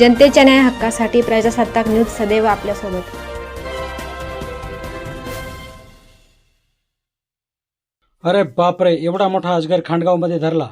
जनतेच्या न्याय हक्कासाठी प्रजासत्ताक न्यूज सदैव आपल्यासोबत. अरे बापरे एवढा मोठा अजगर खांडगावमध्ये धरला.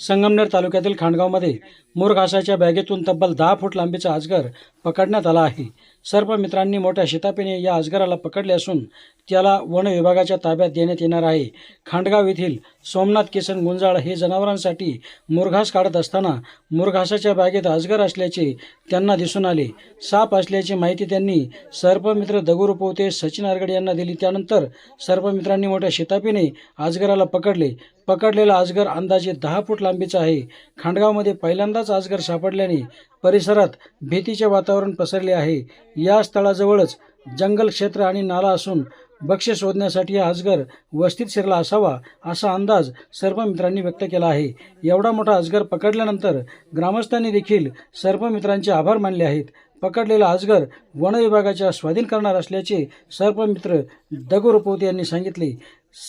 संगमनेर तालुक्यातील खांडगावमध्ये मोर घासाच्या बॅगेतून तब्बल दहा फूट लांबीचा अजगर पकडण्यात आला आहे. सर्पमित्रांनी मोठ्या शितापीने या अजगराला पकडले असून त्याला वन विभागाच्या ताब्यात देण्यात येणार आहे. खांडगाव येथील सोमनाथ किसन गुंजाळ हे जनावरांसाठी मुरघास काढत असताना मुरघासाच्या बागेत अजगर असल्याचे त्यांना दिसून आले. साप असल्याची माहिती त्यांनी सर्पमित्र दगुरू पोते सचिन आरगडे यांना दिली. त्यानंतर सर्पमित्रांनी मोठ्या शितापीने अजगराला पकडले. पकडलेला अजगर अंदाजे दहा फूट लांबीचा आहे. खांडगावमध्ये पहिल्यांदाच अजगर सापडल्याने परिसरात भीतीचे वातावरण पसरले आहे. या स्थळाजवळच जंगल क्षेत्र आणि नाला असून बक्षीस शोधण्यासाठी हा अजगर वस्तीत शिरला असावा असा अंदाज सर्पमित्रांनी व्यक्त केला आहे. एवढा मोठा अजगर पकडल्यानंतर ग्रामस्थांनी देखील सर्पमित्रांचे आभार मानले आहेत. पकडलेला अजगर वन विभागाच्या स्वाधीन करणार असल्याचे सर्पमित्र दगू रुपवते यांनी सांगितले.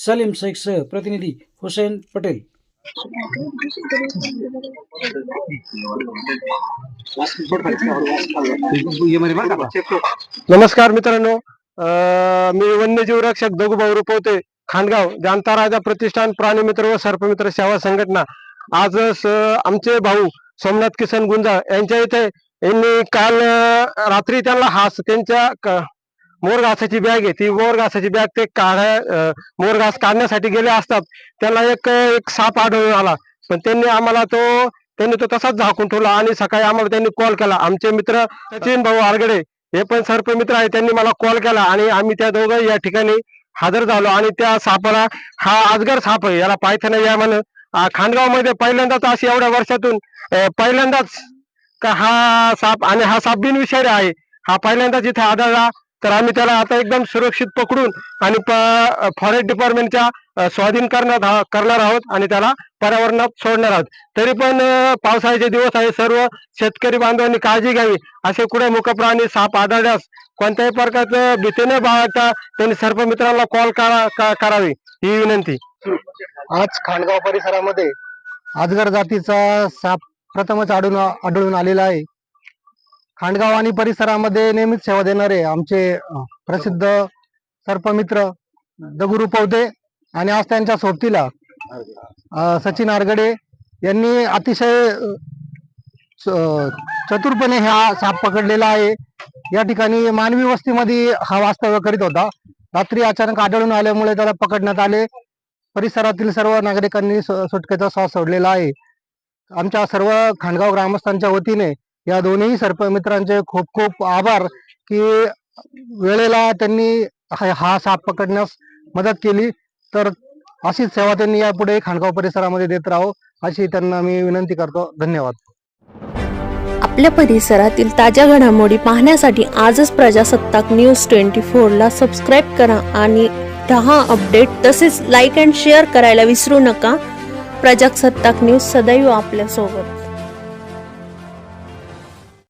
सलीम शेखसह प्रतिनिधी हुसेन पटेल. नमस्कार मित्रांनो अं, मी वन्यजीव रक्षक दगुभाऊ रुपवते खांडगाव जानता राजा प्रतिष्ठान प्राणी मित्र व सर्पमित्र सेवा संघटना. आज आमचे भाऊ सोमनाथ किसन गुंजा यांच्या इथे यांनी काल रात्री त्यांना हा त्यांच्या मोर घासाची बॅग आहे. ती मोर घासाची बॅग ते काढा अं, मोर घास काढण्यासाठी गेले असतात. त्याला एक एक साप आढळून आला. पण त्यांनी आम्हाला तो त्यांनी तो तसाच झाकून ठेवला आणि सकाळी आम्हाला त्यांनी कॉल केला. आमचे मित्र सचिन भाऊ आरगडे हे पण सर्प मित्र आहे त्यांनी मला कॉल केला आणि आम्ही त्या दोघं या ठिकाणी हजर झालो आणि त्या सापाला हा अजगर साप आहे याला पायथन या म्हण खांडगावमध्ये पहिल्यांदाच अशी एवढ्या वर्षातून पहिल्यांदाच का हा साप आणि हा साप बिनविषारी आहे. हा पहिल्यांदाच इथे आढळला. तर आम्ही त्याला आता एकदम सुरक्षित पकडून आणि फॉरेस्ट डिपार्टमेंटच्या स्वाधीन करण्यात करणार आहोत आणि त्याला पर्यावरणात सोडणार आहोत. तरी पण पावसाळ्याचे दिवस आहे. सर्व शेतकरी बांधवांनी काळजी घ्यावी. असे कुठे मुखप्राणी साप आढळल्यास कोणत्याही प्रकारचं भीती न बाळगता त्यांनी सर्पमित्रांना कॉल करा करावी. ही विनंती. आज खांडगाव परिसरामध्ये आजगर जातीचा साप प्रथमच आढळून आढळून आलेला आहे. खांडगाव आणि परिसरामध्ये नेहमीच सेवा देणारे आमचे प्रसिद्ध सर्पमित्र दगुरू पवते आणि आज त्यांच्या सोबतीला सचिन आरगडे यांनी अतिशय चतुरपणे हा साप पकडलेला आहे. या ठिकाणी मानवी वस्तीमध्ये हा वास्तव्य करीत होता. रात्री अचानक आढळून आल्यामुळे त्याला पकडण्यात आले. परिसरातील सर्व नागरिकांनी सुटकेचा श्वास सोडलेला आहे. आमच्या सर्व खांडगाव ग्रामस्थांच्या वतीने या दोन्ही सर्पमित्रांचे खूप खूप आभार की वेळेला त्यांनी हा साप पकडण्यास मदत केली. तर अशीच सेवा त्यांनी यापुढे खाणगाव परिसरामध्ये देत राहो अशी त्यांना मी विनंती करतो. धन्यवाद. आपल्या परिसरातील ताज्या घडामोडी पाहण्यासाठी आजच प्रजासत्ताक न्यूज ट्वेंटी फोरला सबस्क्राईब करा आणि दहा अपडेट तसेच लाईक अँड शेअर करायला विसरू नका. प्रजासत्ताक न्यूज सदैव आपल्यासोबत.